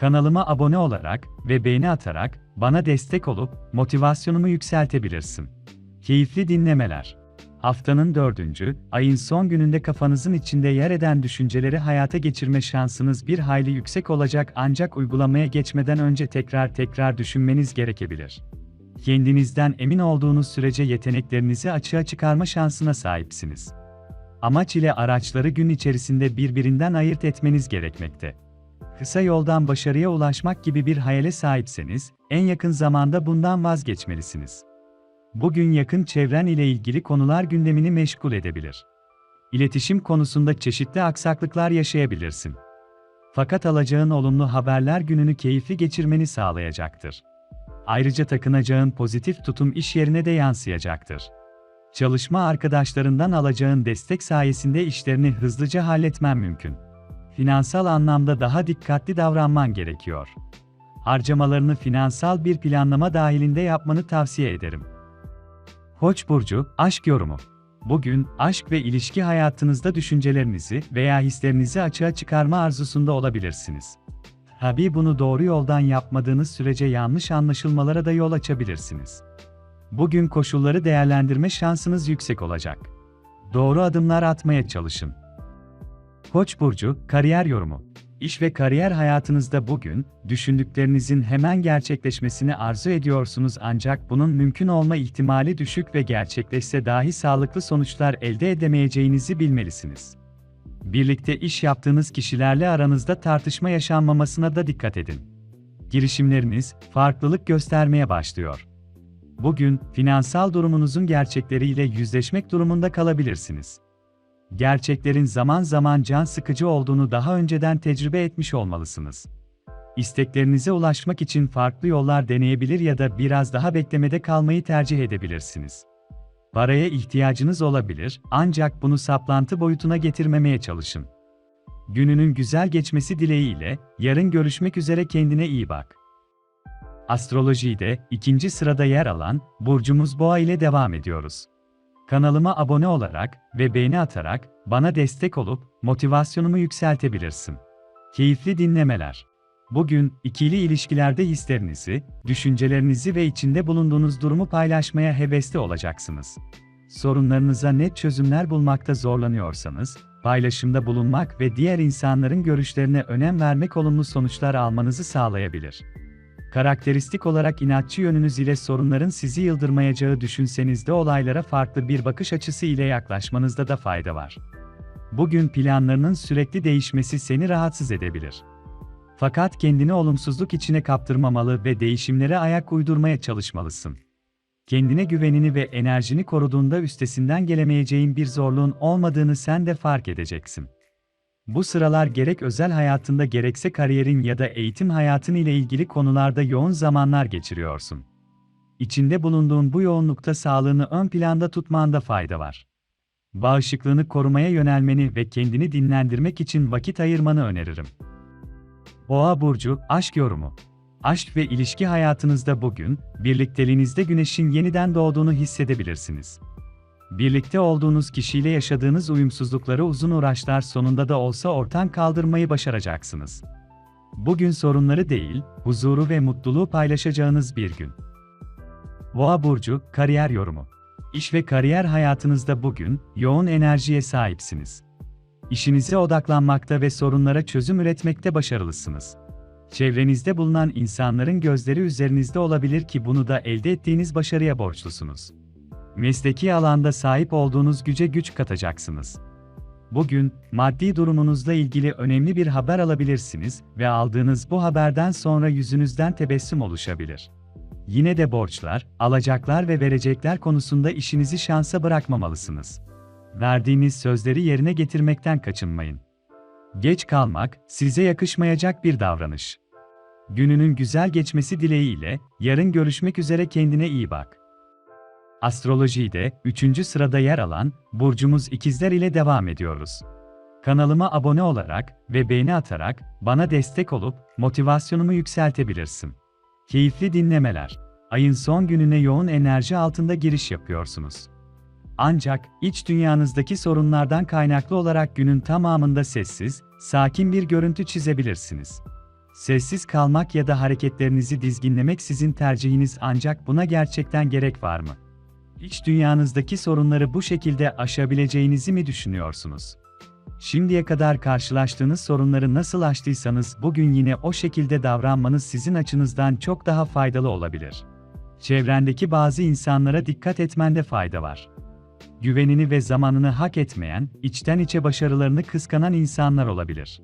Kanalıma abone olarak ve beğeni atarak bana destek olup motivasyonumu yükseltebilirsin. Keyifli dinlemeler. Haftanın dördüncü, ayın son gününde kafanızın içinde yer eden düşünceleri hayata geçirme şansınız bir hayli yüksek olacak ancak uygulamaya geçmeden önce tekrar tekrar düşünmeniz gerekebilir. Kendinizden emin olduğunuz sürece yeteneklerinizi açığa çıkarma şansına sahipsiniz. Amaç ile araçları gün içerisinde birbirinden ayırt etmeniz gerekmekte. Kısa yoldan başarıya ulaşmak gibi bir hayale sahipseniz, en yakın zamanda bundan vazgeçmelisiniz. Bugün yakın çevren ile ilgili konular gündemini meşgul edebilir. İletişim konusunda çeşitli aksaklıklar yaşayabilirsin. Fakat alacağın olumlu haberler gününü keyifli geçirmeni sağlayacaktır. Ayrıca takınacağın pozitif tutum iş yerine de yansıyacaktır. Çalışma arkadaşlarından alacağın destek sayesinde işlerini hızlıca halletmen mümkün. Finansal anlamda daha dikkatli davranman gerekiyor. Harcamalarını finansal bir planlama dahilinde yapmanı tavsiye ederim. Koç burcu aşk yorumu. Bugün aşk ve ilişki hayatınızda düşüncelerinizi veya hislerinizi açığa çıkarma arzusunda olabilirsiniz. Tabii bunu doğru yoldan yapmadığınız sürece yanlış anlaşılmalara da yol açabilirsiniz. Bugün koşulları değerlendirme şansınız yüksek olacak. Doğru adımlar atmaya çalışın. Koç burcu kariyer yorumu. İş ve kariyer hayatınızda bugün düşündüklerinizin hemen gerçekleşmesini arzu ediyorsunuz ancak bunun mümkün olma ihtimali düşük ve gerçekleşse dahi sağlıklı sonuçlar elde edemeyeceğinizi bilmelisiniz. Birlikte iş yaptığınız kişilerle aranızda tartışma yaşanmamasına da dikkat edin. Girişimleriniz farklılık göstermeye başlıyor. Bugün finansal durumunuzun gerçekleriyle yüzleşmek durumunda kalabilirsiniz. Gerçeklerin zaman zaman can sıkıcı olduğunu daha önceden tecrübe etmiş olmalısınız. İsteklerinize ulaşmak için farklı yollar deneyebilir ya da biraz daha beklemede kalmayı tercih edebilirsiniz. Paraya ihtiyacınız olabilir, ancak bunu saplantı boyutuna getirmemeye çalışın. Gününün güzel geçmesi dileğiyle, yarın görüşmek üzere kendine iyi bak. Astrolojide ikinci sırada yer alan burcumuz Boğa ile devam ediyoruz. Kanalıma abone olarak ve beğeni atarak bana destek olup motivasyonumu yükseltebilirsin. Keyifli dinlemeler. Bugün ikili ilişkilerde hislerinizi, düşüncelerinizi ve içinde bulunduğunuz durumu paylaşmaya hevesli olacaksınız. Sorunlarınıza net çözümler bulmakta zorlanıyorsanız, paylaşımda bulunmak ve diğer insanların görüşlerine önem vermek olumlu sonuçlar almanızı sağlayabilir. Karakteristik olarak inatçı yönünüz ile sorunların sizi yıldırmayacağı düşünseniz de olaylara farklı bir bakış açısı ile yaklaşmanızda da fayda var. Bugün planlarının sürekli değişmesi seni rahatsız edebilir. Fakat kendini olumsuzluk içine kaptırmamalı ve değişimlere ayak uydurmaya çalışmalısın. Kendine güvenini ve enerjini koruduğunda üstesinden gelemeyeceğin bir zorluğun olmadığını sen de fark edeceksin. Bu sıralar gerek özel hayatında gerekse kariyerin ya da eğitim hayatın ile ilgili konularda yoğun zamanlar geçiriyorsun. İçinde bulunduğun bu yoğunlukta sağlığını ön planda tutmanda fayda var. Bağışıklığını korumaya yönelmeni ve kendini dinlendirmek için vakit ayırmanı öneririm. Boğa burcu aşk yorumu. Aşk ve ilişki hayatınızda bugün birlikteliğinizde güneşin yeniden doğduğunu hissedebilirsiniz. Birlikte olduğunuz kişiyle yaşadığınız uyumsuzlukları uzun uğraşlar sonunda da olsa ortadan kaldırmayı başaracaksınız. Bugün sorunları değil, huzuru ve mutluluğu paylaşacağınız bir gün. Boğa burcu kariyer yorumu. İş ve kariyer hayatınızda bugün yoğun enerjiye sahipsiniz. İşinize odaklanmakta ve sorunlara çözüm üretmekte başarılısınız. Çevrenizde bulunan insanların gözleri üzerinizde olabilir ki bunu da elde ettiğiniz başarıya borçlusunuz. Mesleki alanda sahip olduğunuz güce güç katacaksınız. Bugün, maddi durumunuzla ilgili önemli bir haber alabilirsiniz ve aldığınız bu haberden sonra yüzünüzden tebessüm oluşabilir. Yine de borçlar, alacaklar ve verecekler konusunda işinizi şansa bırakmamalısınız. Verdiğiniz sözleri yerine getirmekten kaçınmayın. Geç kalmak, size yakışmayacak bir davranış. Gününün güzel geçmesi dileğiyle, yarın görüşmek üzere kendine iyi bak. Astrolojide 3. sırada yer alan burcumuz ikizler ile devam ediyoruz. Kanalıma abone olarak ve beğeni atarak bana destek olup motivasyonumu yükseltebilirsin. Keyifli dinlemeler. Ayın son gününe yoğun enerji altında giriş yapıyorsunuz. Ancak iç dünyanızdaki sorunlardan kaynaklı olarak günün tamamında sessiz, sakin bir görüntü çizebilirsiniz. Sessiz kalmak ya da hareketlerinizi dizginlemek sizin tercihiniz ancak buna gerçekten gerek var mı? İç dünyanızdaki sorunları bu şekilde aşabileceğinizi mi düşünüyorsunuz? Şimdiye kadar karşılaştığınız sorunları nasıl aştıysanız bugün yine o şekilde davranmanız sizin açınızdan çok daha faydalı olabilir. Çevrendeki bazı insanlara dikkat etmende fayda var. Güvenini ve zamanını hak etmeyen, içten içe başarılarını kıskanan insanlar olabilir.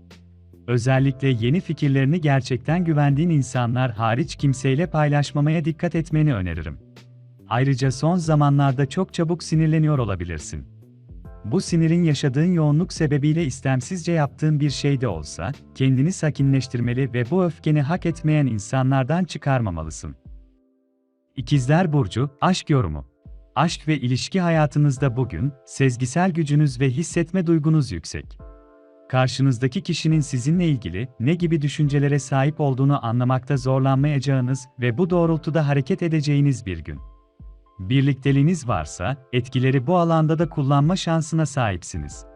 Özellikle yeni fikirlerini gerçekten güvendiğin insanlar hariç kimseyle paylaşmamaya dikkat etmeni öneririm. Ayrıca son zamanlarda çok çabuk sinirleniyor olabilirsin. Bu sinirin yaşadığın yoğunluk sebebiyle istemsizce yaptığın bir şey de olsa, kendini sakinleştirmeli ve bu öfkeni hak etmeyen insanlardan çıkarmamalısın. İkizler Burcu, Aşk Yorumu Aşk ve ilişki hayatınızda bugün, sezgisel gücünüz ve hissetme duygunuz yüksek. Karşınızdaki kişinin sizinle ilgili ne gibi düşüncelere sahip olduğunu anlamakta zorlanmayacağınız ve bu doğrultuda hareket edeceğiniz bir gün. Birlikteliğiniz varsa, etkileri bu alanda da kullanma şansına sahipsiniz.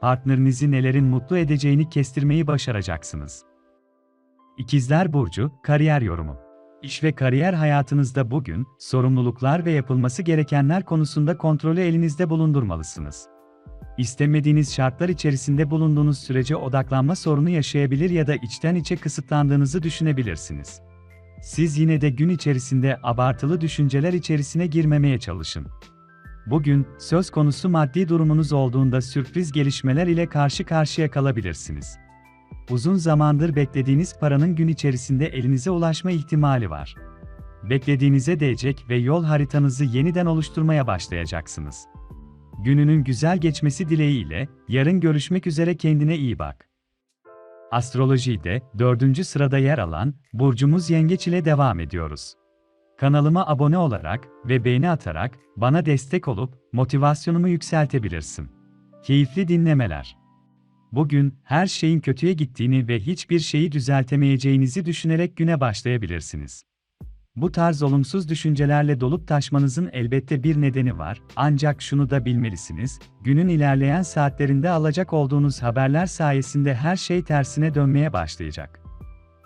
Partnerinizi nelerin mutlu edeceğini kestirmeyi başaracaksınız. İkizler Burcu, Kariyer Yorumu İş ve kariyer hayatınızda bugün, sorumluluklar ve yapılması gerekenler konusunda kontrolü elinizde bulundurmalısınız. İstemediğiniz şartlar içerisinde bulunduğunuz sürece odaklanma sorunu yaşayabilir ya da içten içe kısıtlandığınızı düşünebilirsiniz. Siz yine de gün içerisinde abartılı düşünceler içerisine girmemeye çalışın. Bugün, söz konusu maddi durumunuz olduğunda sürpriz gelişmeler ile karşı karşıya kalabilirsiniz. Uzun zamandır beklediğiniz paranın gün içerisinde elinize ulaşma ihtimali var. Beklediğinize değecek ve yol haritanızı yeniden oluşturmaya başlayacaksınız. Gününün güzel geçmesi dileğiyle, yarın görüşmek üzere kendine iyi bak. Astrolojide dördüncü sırada yer alan burcumuz Yengeç ile devam ediyoruz. Kanalıma abone olarak ve beğeni atarak bana destek olup motivasyonumu yükseltebilirsin. Keyifli dinlemeler. Bugün her şeyin kötüye gittiğini ve hiçbir şeyi düzeltemeyeceğinizi düşünerek güne başlayabilirsiniz. Bu tarz olumsuz düşüncelerle dolup taşmanızın elbette bir nedeni var, ancak şunu da bilmelisiniz, günün ilerleyen saatlerinde alacak olduğunuz haberler sayesinde her şey tersine dönmeye başlayacak.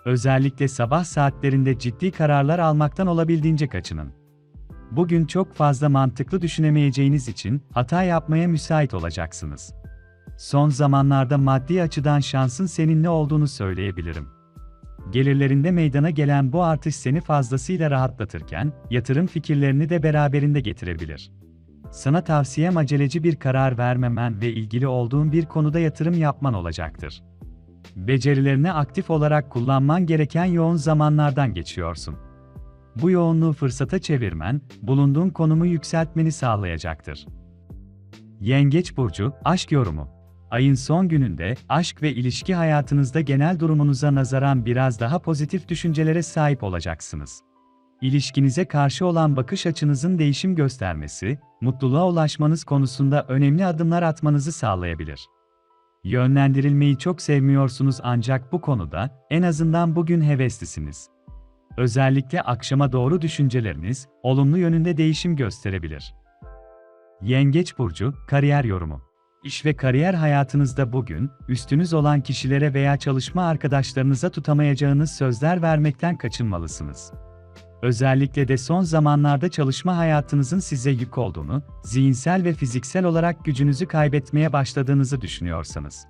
Özellikle sabah saatlerinde ciddi kararlar almaktan olabildiğince kaçının. Bugün çok fazla mantıklı düşünemeyeceğiniz için hata yapmaya müsait olacaksınız. Son zamanlarda maddi açıdan şansın seninle olduğunu söyleyebilirim. Gelirlerinde meydana gelen bu artış seni fazlasıyla rahatlatırken, yatırım fikirlerini de beraberinde getirebilir. Sana tavsiyem aceleci bir karar vermemen ve ilgili olduğun bir konuda yatırım yapman olacaktır. Becerilerini aktif olarak kullanman gereken yoğun zamanlardan geçiyorsun. Bu yoğunluğu fırsata çevirmen, bulunduğun konumu yükseltmeni sağlayacaktır. Yengeç burcu, aşk yorumu Ayın son gününde, aşk ve ilişki hayatınızda genel durumunuza nazaran biraz daha pozitif düşüncelere sahip olacaksınız. İlişkinize karşı olan bakış açınızın değişim göstermesi, mutluluğa ulaşmanız konusunda önemli adımlar atmanızı sağlayabilir. Yönlendirilmeyi çok sevmiyorsunuz ancak bu konuda, en azından bugün heveslisiniz. Özellikle akşama doğru düşünceleriniz, olumlu yönünde değişim gösterebilir. Yengeç Burcu, Kariyer Yorumu İş ve kariyer hayatınızda bugün, üstünüz olan kişilere veya çalışma arkadaşlarınıza tutamayacağınız sözler vermekten kaçınmalısınız. Özellikle de son zamanlarda çalışma hayatınızın size yük olduğunu, zihinsel ve fiziksel olarak gücünüzü kaybetmeye başladığınızı düşünüyorsanız.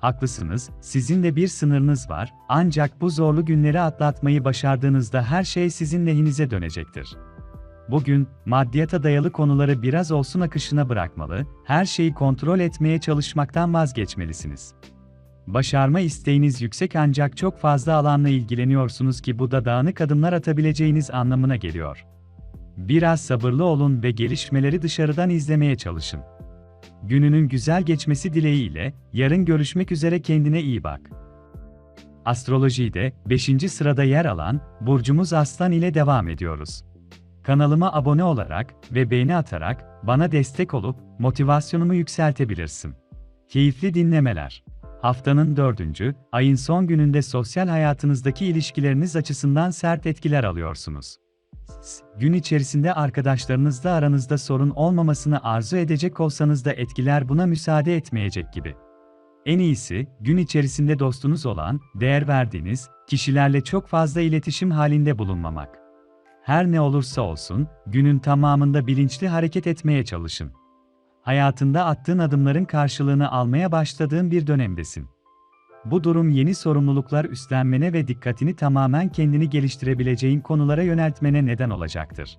Haklısınız, sizin de bir sınırınız var, ancak bu zorlu günleri atlatmayı başardığınızda her şey sizin lehinize dönecektir. Bugün, maddiyata dayalı konuları biraz olsun akışına bırakmalı, her şeyi kontrol etmeye çalışmaktan vazgeçmelisiniz. Başarma isteğiniz yüksek ancak çok fazla alanla ilgileniyorsunuz ki bu da dağınık adımlar atabileceğiniz anlamına geliyor. Biraz sabırlı olun ve gelişmeleri dışarıdan izlemeye çalışın. Gününün güzel geçmesi dileğiyle, yarın görüşmek üzere kendine iyi bak. Astrolojide 5. sırada yer alan burcumuz Aslan ile devam ediyoruz. Kanalıma abone olarak ve beğeni atarak bana destek olup motivasyonumu yükseltebilirsin. Keyifli dinlemeler. Haftanın dördüncü, ayın son gününde sosyal hayatınızdaki ilişkileriniz açısından sert etkiler alıyorsunuz. Gün içerisinde arkadaşlarınızla aranızda sorun olmamasını arzu edecek olsanız da etkiler buna müsaade etmeyecek gibi. En iyisi, gün içerisinde dostunuz olan, değer verdiğiniz kişilerle çok fazla iletişim halinde bulunmamak. Her ne olursa olsun, günün tamamında bilinçli hareket etmeye çalışın. Hayatında attığın adımların karşılığını almaya başladığın bir dönemdesin. Bu durum yeni sorumluluklar üstlenmene ve dikkatini tamamen kendini geliştirebileceğin konulara yöneltmene neden olacaktır.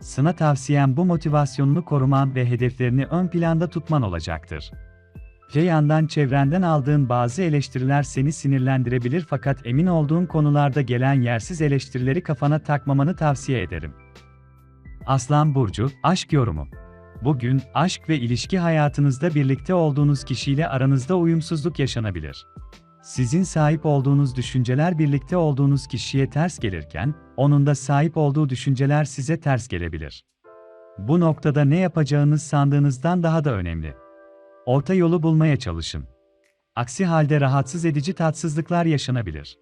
Sana tavsiyem bu motivasyonunu koruman ve hedeflerini ön planda tutman olacaktır. Öte yandan çevrenden aldığın bazı eleştiriler seni sinirlendirebilir fakat emin olduğun konularda gelen yersiz eleştirileri kafana takmamanı tavsiye ederim. Aslan Burcu, Aşk Yorumu Bugün, aşk ve ilişki hayatınızda birlikte olduğunuz kişiyle aranızda uyumsuzluk yaşanabilir. Sizin sahip olduğunuz düşünceler birlikte olduğunuz kişiye ters gelirken, onun da sahip olduğu düşünceler size ters gelebilir. Bu noktada ne yapacağınız sandığınızdan daha da önemli. Orta yolu bulmaya çalışın. Aksi halde rahatsız edici tatsızlıklar yaşanabilir.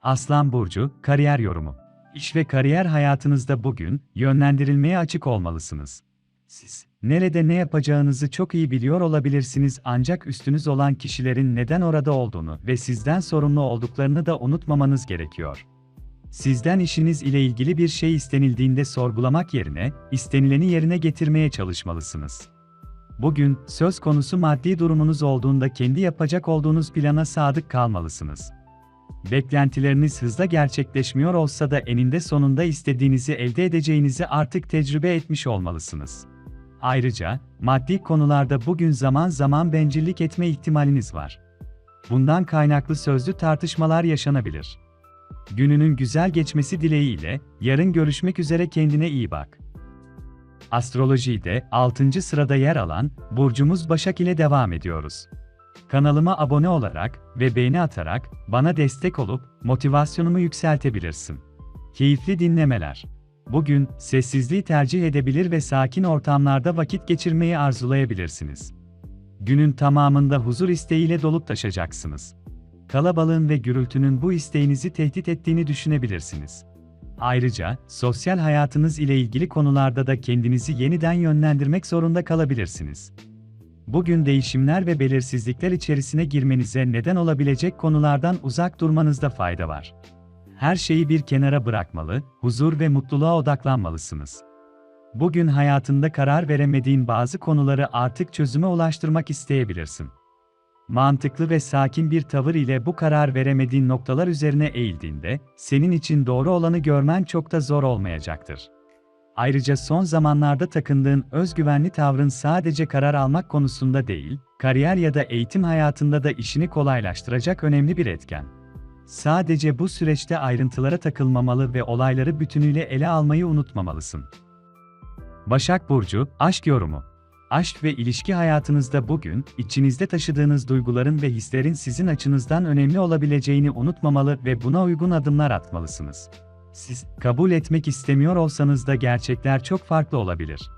Aslan Burcu, Kariyer Yorumu İş ve kariyer hayatınızda bugün, yönlendirilmeye açık olmalısınız. Siz, nerede ne yapacağınızı çok iyi biliyor olabilirsiniz ancak üstünüz olan kişilerin neden orada olduğunu ve sizden sorumlu olduklarını da unutmamanız gerekiyor. Sizden işiniz ile ilgili bir şey istenildiğinde sorgulamak yerine, istenileni yerine getirmeye çalışmalısınız. Bugün, söz konusu maddi durumunuz olduğunda kendi yapacak olduğunuz plana sadık kalmalısınız. Beklentileriniz hızla gerçekleşmiyor olsa da eninde sonunda istediğinizi elde edeceğinizi artık tecrübe etmiş olmalısınız. Ayrıca, maddi konularda bugün zaman zaman bencillik etme ihtimaliniz var. Bundan kaynaklı sözlü tartışmalar yaşanabilir. Gününün güzel geçmesi dileğiyle, yarın görüşmek üzere kendine iyi bak. Astrolojide 6. sırada yer alan burcumuz Başak ile devam ediyoruz. Kanalıma abone olarak ve beğeni atarak bana destek olup motivasyonumu yükseltebilirsin. Keyifli dinlemeler. Bugün sessizliği tercih edebilir ve sakin ortamlarda vakit geçirmeyi arzulayabilirsiniz. Günün tamamında huzur isteğiyle dolup taşacaksınız. Kalabalığın ve gürültünün bu isteğinizi tehdit ettiğini düşünebilirsiniz. Ayrıca, sosyal hayatınız ile ilgili konularda da kendinizi yeniden yönlendirmek zorunda kalabilirsiniz. Bugün değişimler ve belirsizlikler içerisine girmenize neden olabilecek konulardan uzak durmanızda fayda var. Her şeyi bir kenara bırakmalı, huzur ve mutluluğa odaklanmalısınız. Bugün hayatında karar veremediğin bazı konuları artık çözüme ulaştırmak isteyebilirsin. Mantıklı ve sakin bir tavır ile bu karar veremediğin noktalar üzerine eğildiğinde, senin için doğru olanı görmen çok da zor olmayacaktır. Ayrıca son zamanlarda takındığın özgüvenli tavrın sadece karar almak konusunda değil, kariyer ya da eğitim hayatında da işini kolaylaştıracak önemli bir etken. Sadece bu süreçte ayrıntılara takılmamalı ve olayları bütünüyle ele almayı unutmamalısın. Başak Burcu, Aşk Yorumu Aşk ve ilişki hayatınızda bugün, içinizde taşıdığınız duyguların ve hislerin sizin açınızdan önemli olabileceğini unutmamalı ve buna uygun adımlar atmalısınız. Siz, kabul etmek istemiyor olsanız da gerçekler çok farklı olabilir.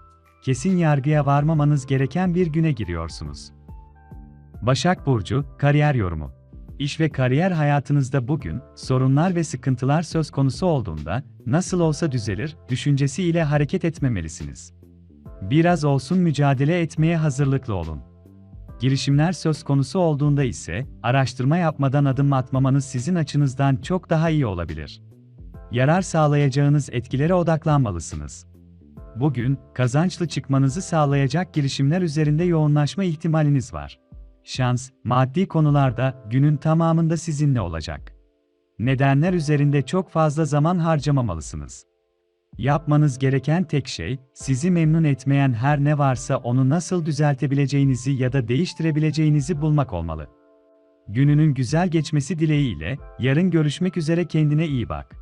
Kesin yargıya varmamanız gereken bir güne giriyorsunuz. Başak Burcu, Kariyer Yorumu İş ve kariyer hayatınızda bugün, sorunlar ve sıkıntılar söz konusu olduğunda, nasıl olsa düzelir, düşüncesi ile hareket etmemelisiniz. Biraz olsun mücadele etmeye hazırlıklı olun. Girişimler söz konusu olduğunda ise, araştırma yapmadan adım atmamanız sizin açınızdan çok daha iyi olabilir. Yarar sağlayacağınız etkilere odaklanmalısınız. Bugün, kazançlı çıkmanızı sağlayacak girişimler üzerinde yoğunlaşma ihtimaliniz var. Şans, maddi konularda günün tamamında sizinle olacak. Nedenler üzerinde çok fazla zaman harcamamalısınız. Yapmanız gereken tek şey, sizi memnun etmeyen her ne varsa onu nasıl düzeltebileceğinizi ya da değiştirebileceğinizi bulmak olmalı. Gününün güzel geçmesi dileğiyle, yarın görüşmek üzere kendine iyi bak.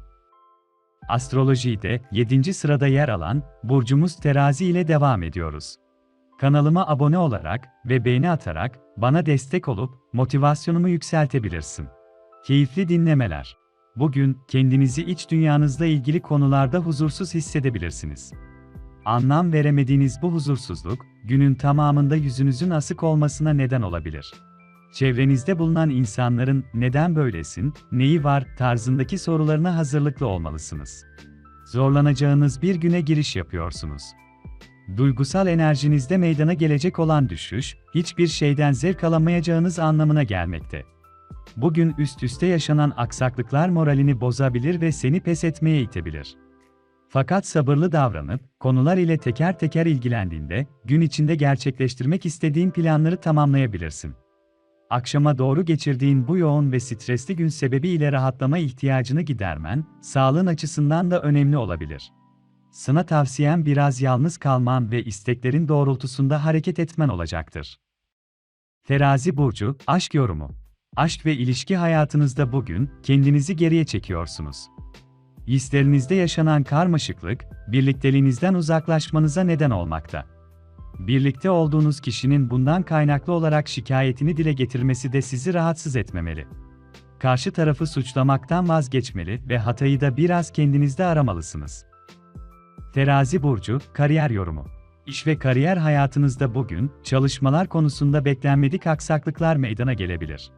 Astrolojide 7. sırada yer alan burcumuz Terazi ile devam ediyoruz. Kanalıma abone olarak ve beğeni atarak bana destek olup motivasyonumu yükseltebilirsin. Keyifli dinlemeler. Bugün kendinizi iç dünyanızla ilgili konularda huzursuz hissedebilirsiniz. Anlam veremediğiniz bu huzursuzluk, günün tamamında yüzünüzün asık olmasına neden olabilir. Çevrenizde bulunan insanların neden böylesin, neyi var tarzındaki sorularına hazırlıklı olmalısınız. Zorlanacağınız bir güne giriş yapıyorsunuz. Duygusal enerjinizde meydana gelecek olan düşüş, hiçbir şeyden zevk alamayacağınız anlamına gelmekte. Bugün üst üste yaşanan aksaklıklar moralini bozabilir ve seni pes etmeye itebilir. Fakat sabırlı davranıp, konular ile teker teker ilgilendiğinde, gün içinde gerçekleştirmek istediğin planları tamamlayabilirsin. Akşama doğru geçirdiğin bu yoğun ve stresli gün sebebiyle rahatlama ihtiyacını gidermen, sağlığın açısından da önemli olabilir. Sana tavsiyem biraz yalnız kalman ve isteklerin doğrultusunda hareket etmen olacaktır. Terazi burcu, aşk yorumu. Aşk ve ilişki hayatınızda bugün kendinizi geriye çekiyorsunuz. Hislerinizde yaşanan karmaşıklık, birlikteliğinizden uzaklaşmanıza neden olmakta. Birlikte olduğunuz kişinin bundan kaynaklı olarak şikayetini dile getirmesi de sizi rahatsız etmemeli. Karşı tarafı suçlamaktan vazgeçmeli ve hatayı da biraz kendinizde aramalısınız. Terazi burcu, kariyer yorumu. İş ve kariyer hayatınızda bugün çalışmalar konusunda beklenmedik aksaklıklar meydana gelebilir.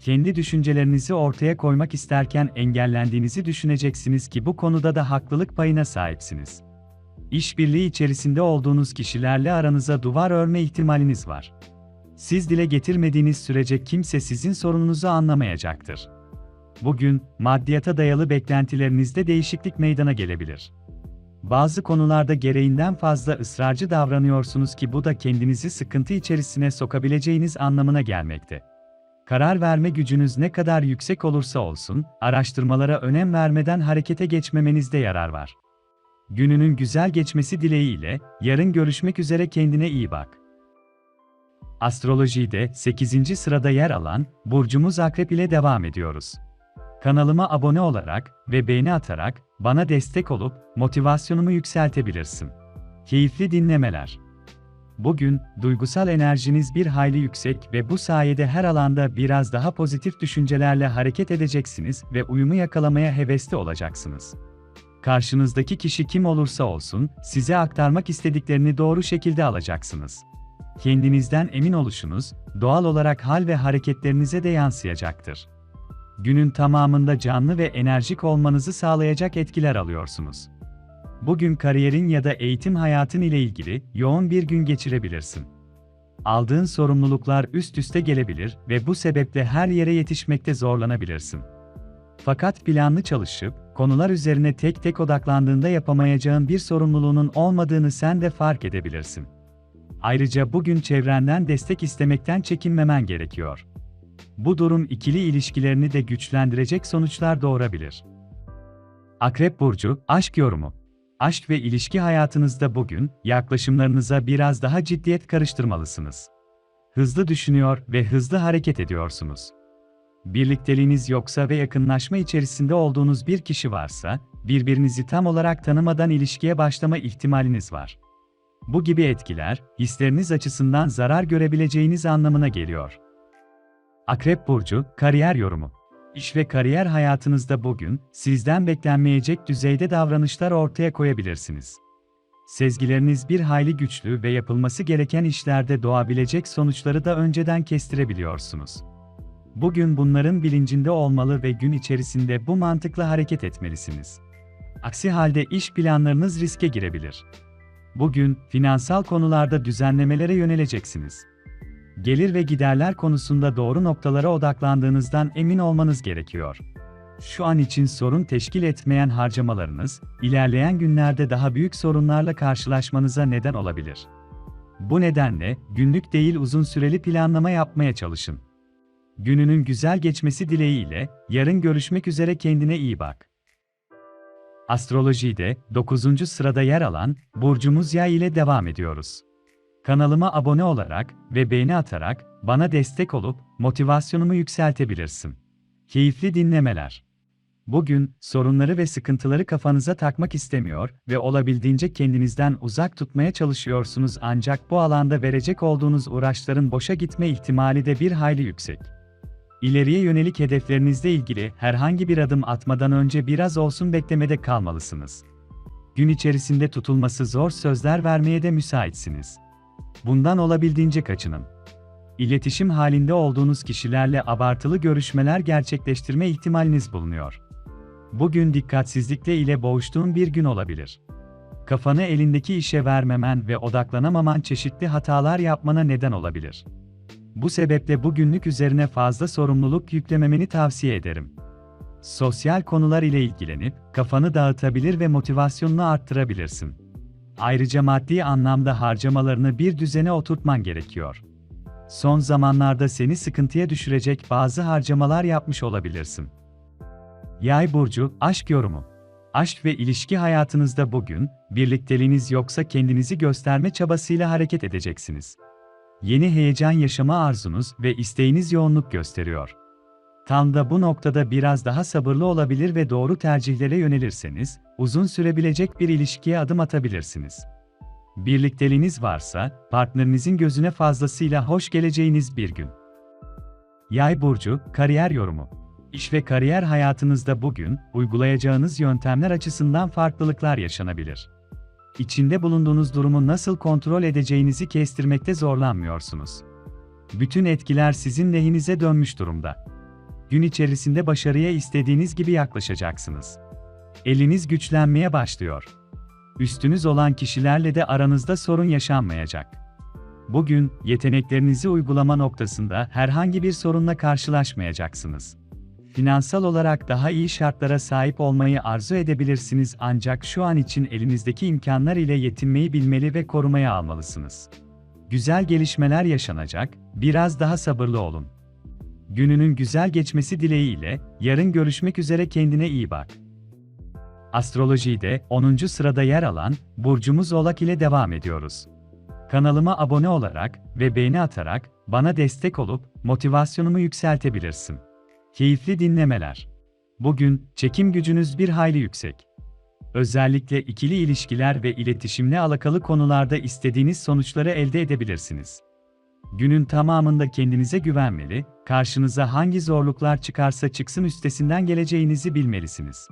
Kendi düşüncelerinizi ortaya koymak isterken engellendiğinizi düşüneceksiniz ki bu konuda da haklılık payına sahipsiniz. İşbirliği içerisinde olduğunuz kişilerle aranıza duvar örme ihtimaliniz var. Siz dile getirmediğiniz sürece kimse sizin sorununuzu anlamayacaktır. Bugün maddiyata dayalı beklentilerinizde değişiklik meydana gelebilir. Bazı konularda gereğinden fazla ısrarcı davranıyorsunuz ki bu da kendinizi sıkıntı içerisine sokabileceğiniz anlamına gelmekte. Karar verme gücünüz ne kadar yüksek olursa olsun, araştırmalara önem vermeden harekete geçmemenizde yarar var. Gününün güzel geçmesi dileğiyle, yarın görüşmek üzere kendine iyi bak. Astrolojide 8. sırada yer alan burcumuz Akrep ile devam ediyoruz. Kanalıma abone olarak ve beğeni atarak bana destek olup motivasyonumu yükseltebilirsin. Keyifli dinlemeler. Bugün duygusal enerjiniz bir hayli yüksek ve bu sayede her alanda biraz daha pozitif düşüncelerle hareket edeceksiniz ve uyumu yakalamaya hevesli olacaksınız. Karşınızdaki kişi kim olursa olsun, size aktarmak istediklerini doğru şekilde alacaksınız. Kendinizden emin oluşunuz, doğal olarak hal ve hareketlerinize de yansıyacaktır. Günün tamamında canlı ve enerjik olmanızı sağlayacak etkiler alıyorsunuz. Bugün kariyerin ya da eğitim hayatın ile ilgili yoğun bir gün geçirebilirsin. Aldığın sorumluluklar üst üste gelebilir ve bu sebeple her yere yetişmekte zorlanabilirsin. Fakat planlı çalışıp, konular üzerine tek tek odaklandığında yapamayacağın bir sorumluluğunun olmadığını sen de fark edebilirsin. Ayrıca bugün çevrenden destek istemekten çekinmemen gerekiyor. Bu durum ikili ilişkilerini de güçlendirecek sonuçlar doğurabilir. Akrep burcu aşk yorumu. Aşk ve ilişki hayatınızda bugün yaklaşımlarınıza biraz daha ciddiyet karıştırmalısınız. Hızlı düşünüyor ve hızlı hareket ediyorsunuz. Birlikteliğiniz yoksa ve yakınlaşma içerisinde olduğunuz bir kişi varsa, birbirinizi tam olarak tanımadan ilişkiye başlama ihtimaliniz var. Bu gibi etkiler, hisleriniz açısından zarar görebileceğiniz anlamına geliyor. Akrep Burcu, Kariyer Yorumu İş ve kariyer hayatınızda bugün, sizden beklenmeyecek düzeyde davranışlar ortaya koyabilirsiniz. Sezgileriniz bir hayli güçlü ve yapılması gereken işlerde doğabilecek sonuçları da önceden kestirebiliyorsunuz. Bugün bunların bilincinde olmalı ve gün içerisinde bu mantıkla hareket etmelisiniz. Aksi halde iş planlarınız riske girebilir. Bugün finansal konularda düzenlemelere yöneleceksiniz. Gelir ve giderler konusunda doğru noktalara odaklandığınızdan emin olmanız gerekiyor. Şu an için sorun teşkil etmeyen harcamalarınız, ilerleyen günlerde daha büyük sorunlarla karşılaşmanıza neden olabilir. Bu nedenle günlük değil uzun süreli planlama yapmaya çalışın. Gününün güzel geçmesi dileğiyle yarın görüşmek üzere kendine iyi bak. Astrolojide 9. sırada yer alan burcumuz Yay ile devam ediyoruz. Kanalıma abone olarak ve beğeni atarak bana destek olup motivasyonumu yükseltebilirsin. Keyifli dinlemeler. Bugün sorunları ve sıkıntıları kafanıza takmak istemiyor ve olabildiğince kendinizden uzak tutmaya çalışıyorsunuz ancak bu alanda verecek olduğunuz uğraşların boşa gitme ihtimali de bir hayli yüksek. İleriye yönelik hedeflerinizle ilgili herhangi bir adım atmadan önce biraz olsun beklemede kalmalısınız. Gün içerisinde tutulması zor sözler vermeye de müsaitsiniz. Bundan olabildiğince kaçının. İletişim halinde olduğunuz kişilerle abartılı görüşmeler gerçekleştirme ihtimaliniz bulunuyor. Bugün dikkatsizlikle ile boğuştuğun bir gün olabilir. Kafanı elindeki işe vermemen ve odaklanamaman çeşitli hatalar yapmana neden olabilir. Bu sebeple bugünlük üzerine fazla sorumluluk yüklememeni tavsiye ederim. Sosyal konular ile ilgilenip kafanı dağıtabilir ve motivasyonunu arttırabilirsin. Ayrıca maddi anlamda harcamalarını bir düzene oturtman gerekiyor. Son zamanlarda seni sıkıntıya düşürecek bazı harcamalar yapmış olabilirsin. Yay burcu aşk yorumu. Aşk ve ilişki hayatınızda bugün birlikteliğiniz yoksa kendinizi gösterme çabasıyla hareket edeceksiniz. Yeni heyecan yaşama arzunuz ve isteğiniz yoğunluk gösteriyor. Tam da bu noktada biraz daha sabırlı olabilir ve doğru tercihlere yönelirseniz, uzun sürebilecek bir ilişkiye adım atabilirsiniz. Birlikteliğiniz varsa, partnerinizin gözüne fazlasıyla hoş geleceğiniz bir gün. Yay burcu, kariyer yorumu. İş ve kariyer hayatınızda bugün uygulayacağınız yöntemler açısından farklılıklar yaşanabilir. İçinde bulunduğunuz durumu nasıl kontrol edeceğinizi kestirmekte zorlanmıyorsunuz. Bütün etkiler sizin lehinize dönmüş durumda. Gün içerisinde başarıya istediğiniz gibi yaklaşacaksınız. Eliniz güçlenmeye başlıyor. Üstünüz olan kişilerle de aranızda sorun yaşanmayacak. Bugün yeteneklerinizi uygulama noktasında herhangi bir sorunla karşılaşmayacaksınız. Finansal olarak daha iyi şartlara sahip olmayı arzu edebilirsiniz ancak şu an için elinizdeki imkanlar ile yetinmeyi bilmeli ve korumaya almalısınız. Güzel gelişmeler yaşanacak, biraz daha sabırlı olun. Gününün güzel geçmesi dileğiyle, yarın görüşmek üzere kendine iyi bak. Astrolojide 10. sırada yer alan burcumuz Oğlak ile devam ediyoruz. Kanalıma abone olarak ve beğeni atarak bana destek olup motivasyonumu yükseltebilirsin. Keyifli dinlemeler. Bugün çekim gücünüz bir hayli yüksek. Özellikle ikili ilişkiler ve iletişimle alakalı konularda istediğiniz sonuçları elde edebilirsiniz. Günün tamamında kendinize güvenmeli, karşınıza hangi zorluklar çıkarsa çıksın üstesinden geleceğinizi bilmelisiniz.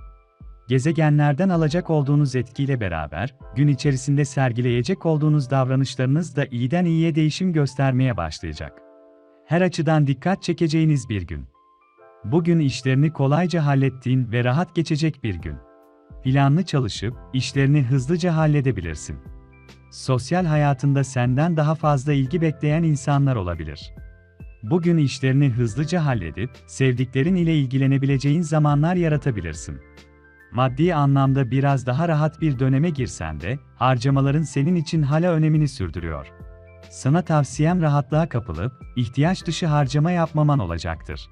Gezegenlerden alacak olduğunuz etkiyle beraber, gün içerisinde sergileyecek olduğunuz davranışlarınız da iyiden iyiye değişim göstermeye başlayacak. Her açıdan dikkat çekeceğiniz bir gün. Bugün işlerini kolayca hallettiğin ve rahat geçecek bir gün. Planlı çalışıp işlerini hızlıca halledebilirsin. Sosyal hayatında senden daha fazla ilgi bekleyen insanlar olabilir. Bugün işlerini hızlıca halledip sevdiklerin ile ilgilenebileceğin zamanlar yaratabilirsin. Maddi anlamda biraz daha rahat bir döneme girsen de harcamaların senin için hala önemini sürdürüyor. Sana tavsiyem rahatlığa kapılıp ihtiyaç dışı harcama yapmaman olacaktır.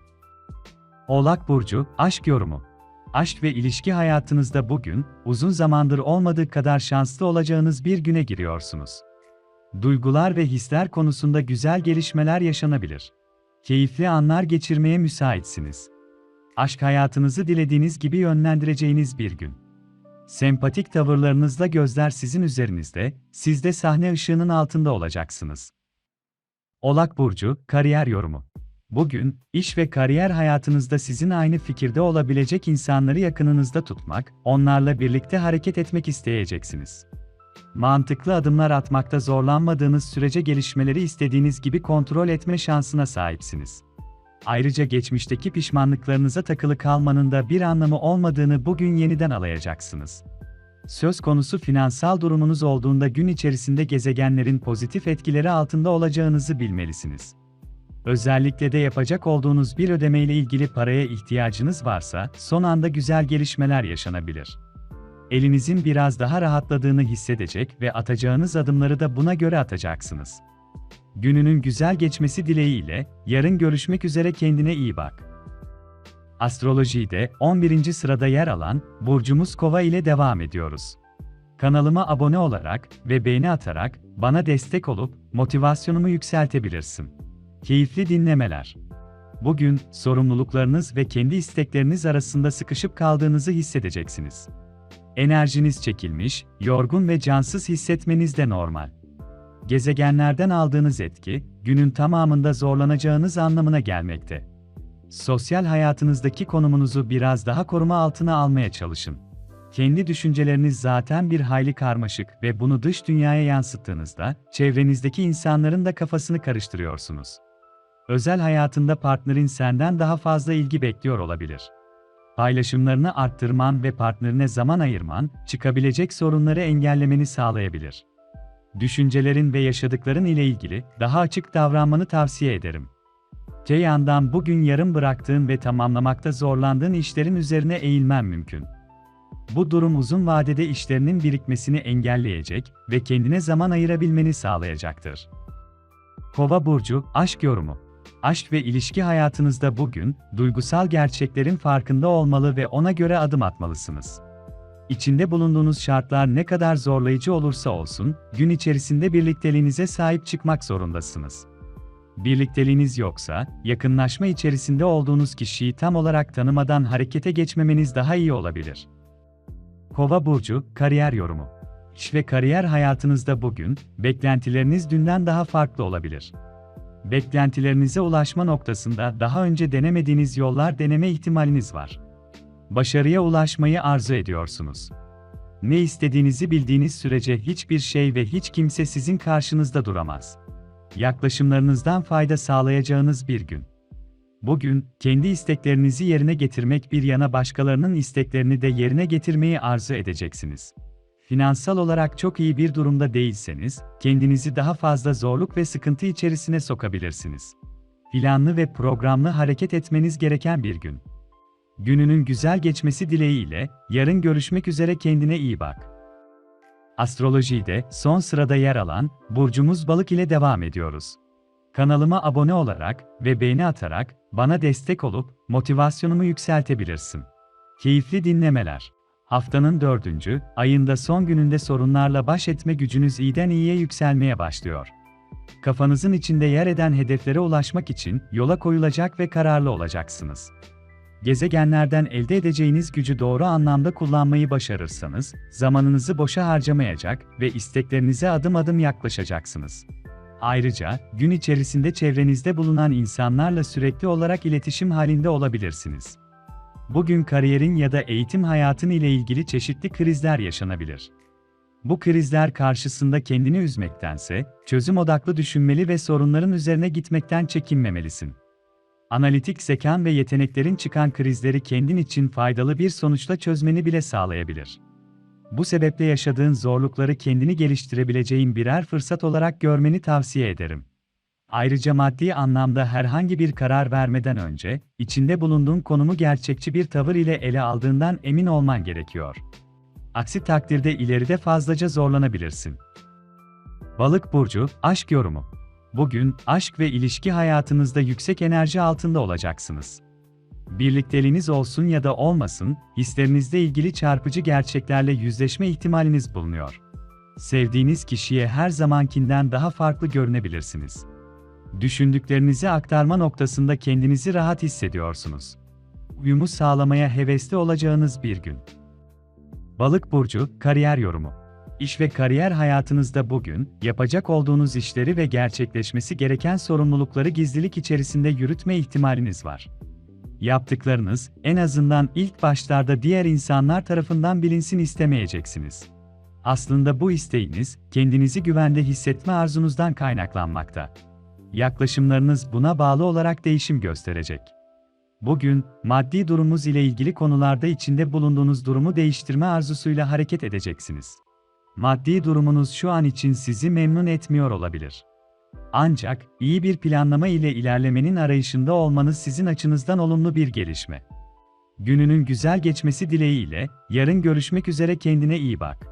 Oğlak burcu aşk yorumu. Aşk ve ilişki hayatınızda bugün uzun zamandır olmadığı kadar şanslı olacağınız bir güne giriyorsunuz. Duygular ve hisler konusunda güzel gelişmeler yaşanabilir. Keyifli anlar geçirmeye müsaitsiniz. Aşk hayatınızı dilediğiniz gibi yönlendireceğiniz bir gün. Sempatik tavırlarınızla gözler sizin üzerinizde, siz de sahne ışığının altında olacaksınız. Oğlak burcu kariyer yorumu. Bugün, iş ve kariyer hayatınızda sizin aynı fikirde olabilecek insanları yakınınızda tutmak, onlarla birlikte hareket etmek isteyeceksiniz. Mantıklı adımlar atmakta zorlanmadığınız sürece gelişmeleri istediğiniz gibi kontrol etme şansına sahipsiniz. Ayrıca geçmişteki pişmanlıklarınıza takılı kalmanın da bir anlamı olmadığını bugün yeniden alayacaksınız. Söz konusu finansal durumunuz olduğunda gün içerisinde gezegenlerin pozitif etkileri altında olacağınızı bilmelisiniz. Özellikle de yapacak olduğunuz bir ödemeyle ilgili paraya ihtiyacınız varsa, son anda güzel gelişmeler yaşanabilir. Elinizin biraz daha rahatladığını hissedecek ve atacağınız adımları da buna göre atacaksınız. Gününün güzel geçmesi dileğiyle, yarın görüşmek üzere kendine iyi bak. Astrolojide 11. sırada yer alan burcumuz Kova ile devam ediyoruz. Kanalıma abone olarak ve beğeni atarak bana destek olup motivasyonumu yükseltebilirsin. Keyifli dinlemeler. Bugün sorumluluklarınız ve kendi istekleriniz arasında sıkışıp kaldığınızı hissedeceksiniz. Enerjiniz çekilmiş, yorgun ve cansız hissetmeniz de normal. Gezegenlerden aldığınız etki, günün tamamında zorlanacağınız anlamına gelmekte. sosyal hayatınızdaki konumunuzu biraz daha koruma altına almaya çalışın. Kendi düşünceleriniz zaten bir hayli karmaşık ve bunu dış dünyaya yansıttığınızda, çevrenizdeki insanların da kafasını karıştırıyorsunuz. Özel hayatında partnerin senden daha fazla ilgi bekliyor olabilir. Paylaşımlarını arttırman ve partnerine zaman ayırman, çıkabilecek sorunları engellemeni sağlayabilir. Düşüncelerin ve yaşadıkların ile ilgili daha açık davranmanı tavsiye ederim. Te yandan bugün yarım bıraktığın ve tamamlamakta zorlandığın işlerin üzerine eğilmen mümkün. Bu durum uzun vadede işlerinin birikmesini engelleyecek ve kendine zaman ayırabilmeni sağlayacaktır. Kova burcu aşk yorumu. Aşk ve ilişki hayatınızda bugün duygusal gerçeklerin farkında olmalı ve ona göre adım atmalısınız. İçinde bulunduğunuz şartlar ne kadar zorlayıcı olursa olsun, gün içerisinde birlikteliğinize sahip çıkmak zorundasınız. Birlikteliğiniz yoksa, yakınlaşma içerisinde olduğunuz kişiyi tam olarak tanımadan harekete geçmemeniz daha iyi olabilir. Kova burcu kariyer yorumu. İş ve kariyer hayatınızda bugün beklentileriniz dünden daha farklı olabilir. Beklentilerinize ulaşma noktasında daha önce denemediğiniz yollar deneme ihtimaliniz var. Başarıya ulaşmayı arzu ediyorsunuz. Ne istediğinizi bildiğiniz sürece hiçbir şey ve hiç kimse sizin karşınızda duramaz. Yaklaşımlarınızdan fayda sağlayacağınız bir gün. Bugün, kendi isteklerinizi yerine getirmek bir yana başkalarının isteklerini de yerine getirmeyi arzu edeceksiniz. Finansal olarak çok iyi bir durumda değilseniz, kendinizi daha fazla zorluk ve sıkıntı içerisine sokabilirsiniz. Planlı ve programlı hareket etmeniz gereken bir gün. Gününün güzel geçmesi dileğiyle, yarın görüşmek üzere kendine iyi bak. Astrolojide son sırada yer alan burcumuz Balık ile devam ediyoruz. Kanalıma abone olarak ve beğeni atarak bana destek olup motivasyonumu yükseltebilirsin. Keyifli dinlemeler. Haftanın dördüncü, ayında son gününde sorunlarla baş etme gücünüz iyiden iyiye yükselmeye başlıyor. Kafanızın içinde yer eden hedeflere ulaşmak için yola koyulacak ve kararlı olacaksınız. Gezegenlerden elde edeceğiniz gücü doğru anlamda kullanmayı başarırsanız, zamanınızı boşa harcamayacak ve isteklerinize adım adım yaklaşacaksınız. Ayrıca, gün içerisinde çevrenizde bulunan insanlarla sürekli olarak iletişim halinde olabilirsiniz. Bugün kariyerin ya da eğitim hayatın ile ilgili çeşitli krizler yaşanabilir. Bu krizler karşısında kendini üzmektense, çözüm odaklı düşünmeli ve sorunların üzerine gitmekten çekinmemelisin. Analitik zekan ve yeteneklerin çıkan krizleri kendin için faydalı bir sonuçla çözmeni bile sağlayabilir. Bu sebeple yaşadığın zorlukları kendini geliştirebileceğin birer fırsat olarak görmeni tavsiye ederim. Ayrıca maddi anlamda herhangi bir karar vermeden önce, içinde bulunduğun konumu gerçekçi bir tavır ile ele aldığından emin olman gerekiyor. Aksi takdirde ileride fazlaca zorlanabilirsin. Balık burcu, aşk yorumu. Bugün aşk ve ilişki hayatınızda yüksek enerji altında olacaksınız. Birlikteliğiniz olsun ya da olmasın, hislerinizle ilgili çarpıcı gerçeklerle yüzleşme ihtimaliniz bulunuyor. Sevdiğiniz kişiye her zamankinden daha farklı görünebilirsiniz. Düşündüklerinizi aktarma noktasında kendinizi rahat hissediyorsunuz. Uyumu sağlamaya hevesli olacağınız bir gün. Balık burcu kariyer yorumu. İş ve kariyer hayatınızda bugün yapacak olduğunuz işleri ve gerçekleşmesi gereken sorumlulukları gizlilik içerisinde yürütme ihtimaliniz var. Yaptıklarınız en azından ilk başlarda diğer insanlar tarafından bilinsin istemeyeceksiniz. Aslında bu isteğiniz kendinizi güvende hissetme arzunuzdan kaynaklanmakta. Yaklaşımlarınız buna bağlı olarak değişim gösterecek. Bugün, maddi durumunuz ile ilgili konularda içinde bulunduğunuz durumu değiştirme arzusuyla hareket edeceksiniz. Maddi durumunuz şu an için sizi memnun etmiyor olabilir. Ancak, iyi bir planlama ile ilerlemenin arayışında olmanız sizin açınızdan olumlu bir gelişme. Gününün güzel geçmesi dileğiyle, yarın görüşmek üzere kendine iyi bak.